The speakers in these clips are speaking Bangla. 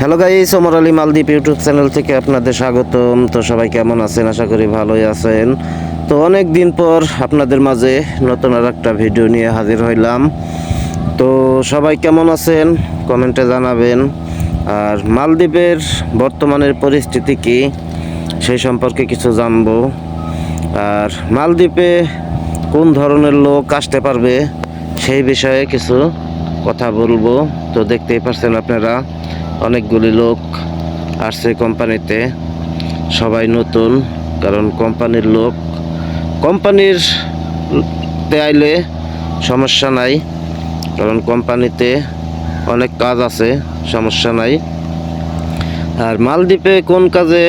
হ্যালো গাইস ওমর আলী মালদ্বীপ ইউটিউব চ্যানেল থেকে আপনাদের স্বাগতম। তো সবাই কেমন আছেন? আশা করি ভালোই আছেন। তো অনেক দিন পর আপনাদের মাঝে নতুন আর একটা ভিডিও নিয়ে হাজির হইলাম। তো সবাই কেমন আছেন? কমেন্টে জানাবেন। আর মালদ্বীপের বর্তমানের পরিস্থিতি কি? সেই সম্পর্কে কিছু জানব। আর মালদ্বীপে কোন ধরনের লোক আসতে পারবে? সেই বিষয়ে কিছু কথা বলব। তো দেখতেই পারছেন আপনারা। অনেকগুলি লোক আসছে কোম্পানিতে। সবাই নতুন, কারণ কোম্পানির লোক, কোম্পানির আইলে সমস্যা নাই, কারণ কোম্পানিতে অনেক কাজ আছে, সমস্যা নাই। আর মালদ্বীপে কোন কাজে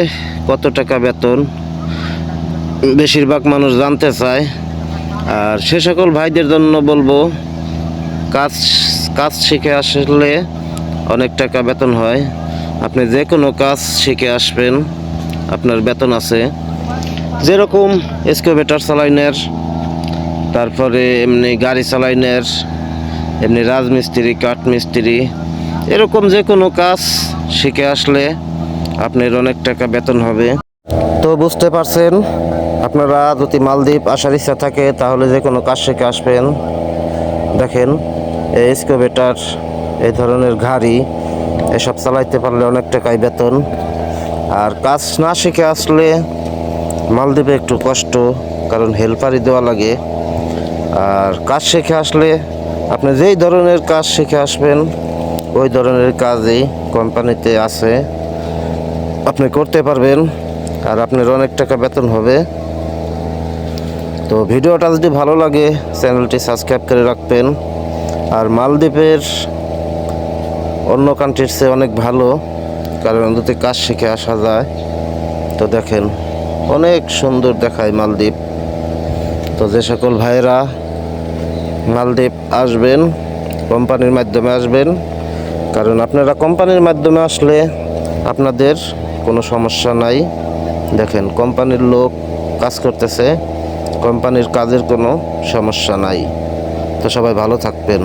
কত টাকা বেতন? বেশিরভাগ মানুষ জানতে চায়। আর সে সকল ভাইদের জন্য বলব, কাজ কাজ শিখে আসলে অনেক টাকা বেতন হয়। আপনি যে কোনো কাজ শিখে আসবেন। আপনার বেতন আছে। যেরকম এসকোভেটার চালাইনের, তারপরে এমনি গাড়ি চালাইনের, এমনি রাজমিস্ত্রি, কাঠমিস্ত্রি, এরকম যে কোনো কাজ শিখে আসলে আপনার অনেক টাকা বেতন হবে। তো বুঝতে পারছেন, আপনারা যদি মালদ্বীপ আসার ইচ্ছা থাকে, তাহলে যে কোনো কাজ শিখে আসবেন। দেখেন, এই এসকোভেটার এই ধরনের গাড়ি এসব চালাইতে পারলে অনেক টাকাই বেতন। আর কাজ না শিখে আসলে মালদ্বীপে একটু কষ্ট, কারণ হেল্পারই দেওয়া লাগে। আর কাজ শিখে আসলে আপনি যেই ধরনের কাজ শিখে আসবেন, ওই ধরনের কাজই কোম্পানিতে আছে। আপনি করতে পারবেন, আর আপনার অনেক টাকা বেতন হবে। তো ভিডিওটা যদি ভালো লাগে, চ্যানেলটি সাবস্ক্রাইব করে রাখবেন। আর মালদ্বীপের অন্য কান্ট্রির চেয়ে অনেক ভালো, কারণ যদি কাজ শিখে আসা যায়। তো দেখেন, অনেক সুন্দর দেখায় মালদ্বীপ। তো যে সকল ভাইয়েরা মালদ্বীপ আসবেন, কোম্পানির মাধ্যমে আসবেন, কারণ আপনারা কোম্পানির মাধ্যমে আসলে আপনাদের কোনো সমস্যা নাই। দেখেন, কোম্পানির লোক কাজ করতেছে, কোম্পানির কাজের কোনো সমস্যা নাই। তো সবাই ভালো থাকবেন।